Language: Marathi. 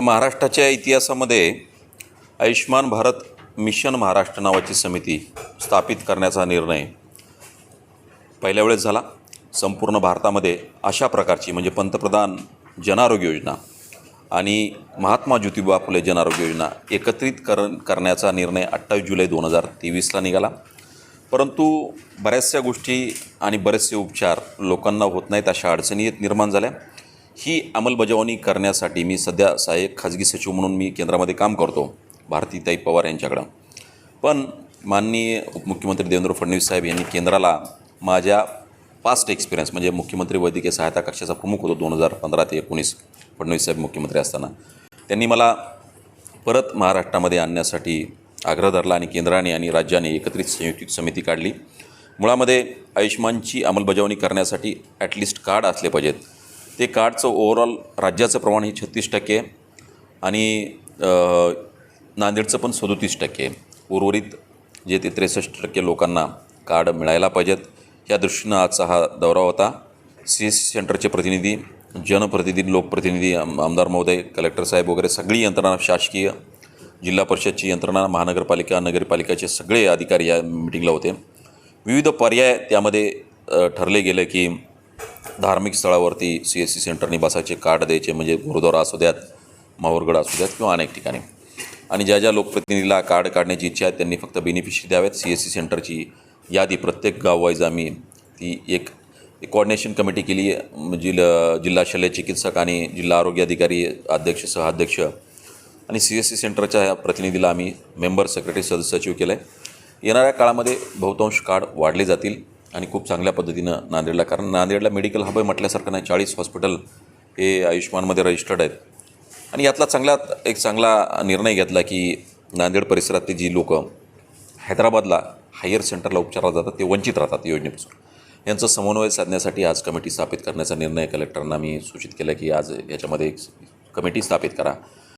महाराष्ट्राच्या इतिहासामध्ये आयुष्मान भारत मिशन महाराष्ट्र नावाची समिती स्थापित करण्याचा निर्णय पहिल्या वेळेस झाला. संपूर्ण भारतामध्ये अशा प्रकारची म्हणजे पंतप्रधान जनआरोग्य योजना आणि महात्मा ज्योतिबा फुले जनआरोग्य योजना एकत्रित कर करण्याचा निर्णय अठ्ठावीस जुलै दोन हजार तेवीसला निघाला. परंतु बऱ्याचशा गोष्टी आणि बरेचसे उपचार लोकांना होत नाहीत अशा अडचणी येत निर्माण झाल्या. ही अंमलबजावणी करण्यासाठी मी सध्या सहाय्यक खाजगी सचिव म्हणून मी केंद्रामध्ये काम करतो भारतीताई पवार यांच्याकडं. पण माननीय उपमुख्यमंत्री देवेंद्र फडणवीस साहेब यांनी केंद्राला माझ्या पास्ट एक्सपिरियन्स म्हणजे मुख्यमंत्री वैद्यकीय सहायता कक्षाचा प्रमुख होतो दोन हजार पंधरा ते एकोणीस फडणवीस साहेब मुख्यमंत्री असताना. त्यांनी मला परत महाराष्ट्रामध्ये आणण्यासाठी आग्रह धरला आणि केंद्राने आणि राज्याने एकत्रित संयुक्त समिती काढली. मुळामध्ये आयुष्मानची अंमलबजावणी करण्यासाठी ॲटलिस्ट कार्ड असले पाहिजेत. ते कार्डचं ओव्हरऑल राज्याचं प्रमाण हे छत्तीस टक्के आहे आणि नांदेडचं पण सदोतीस टक्के. आहे. उर्वरित जे ते त्रेसष्ट टक्के लोकांना कार्ड मिळायला पाहिजेत. या दृष्टीनं आजचा हा दौरा होता. सी एस सेंटरचे प्रतिनिधी जनप्रतिनिधी लोकप्रतिनिधी आम- आमदार महोदय कलेक्टर साहेब वगैरे सगळी यंत्रणा शासकीय जिल्हा परिषदची यंत्रणा महानगरपालिका नगरपालिकाचे सगळे अधिकारी या मिटिंगला होते. विविध पर्याय त्यामध्ये ठरले गेले की धार्मिक स्थळावरती सी एस सी सेंटरनी बसायचे कार्ड द्यायचे म्हणजे गुरुद्वारा असू द्यात माहूरगड असू द्यात किंवा अनेक ठिकाणी. आणि ज्या ज्या लोकप्रतिनिधीला कार्ड काढण्याची इच्छा आहे त्यांनी फक्त बेनिफिशरी द्यावेत. सी एस सी सेंटरची यादी प्रत्येक गाववाईज आम्ही ती एक कोऑर्डिनेशन कमिटी केली. म्हणजे जिल जिल्हा शल्य चिकित्सक आणि जिल्हा आरोग्य अधिकारी अध्यक्ष सहअध्यक्ष आणि सी एस सी सेंटरच्या ह्या प्रतिनिधीला आम्ही मेंबर सेक्रेटरी सदस्य सचिव केलं आहे येणाऱ्या काळामध्ये बहुतांश कार्ड वाढले जातील. आणि खूप चांगल्या पद्धतीनं नांदेडला कारण नांदेडला मेडिकल हब आहे म्हटल्यासारखं नाही. चाळीस हॉस्पिटल हे आयुष्मानमध्ये रजिस्टर्ड आहेत. आणि यातला चांगला एक चांगला निर्णय घेतला की नांदेड परिसरातली जी लोक हैदराबादला हायर सेंटरला उपचारला जातात ते वंचित राहतात योजनेपासून. यांचं समन्वय साधण्यासाठी आज कमिटी स्थापित करण्याचा निर्णय कलेक्टरांना मी सूचित केला की आज याच्यामध्ये एक कमिटी स्थापित करा.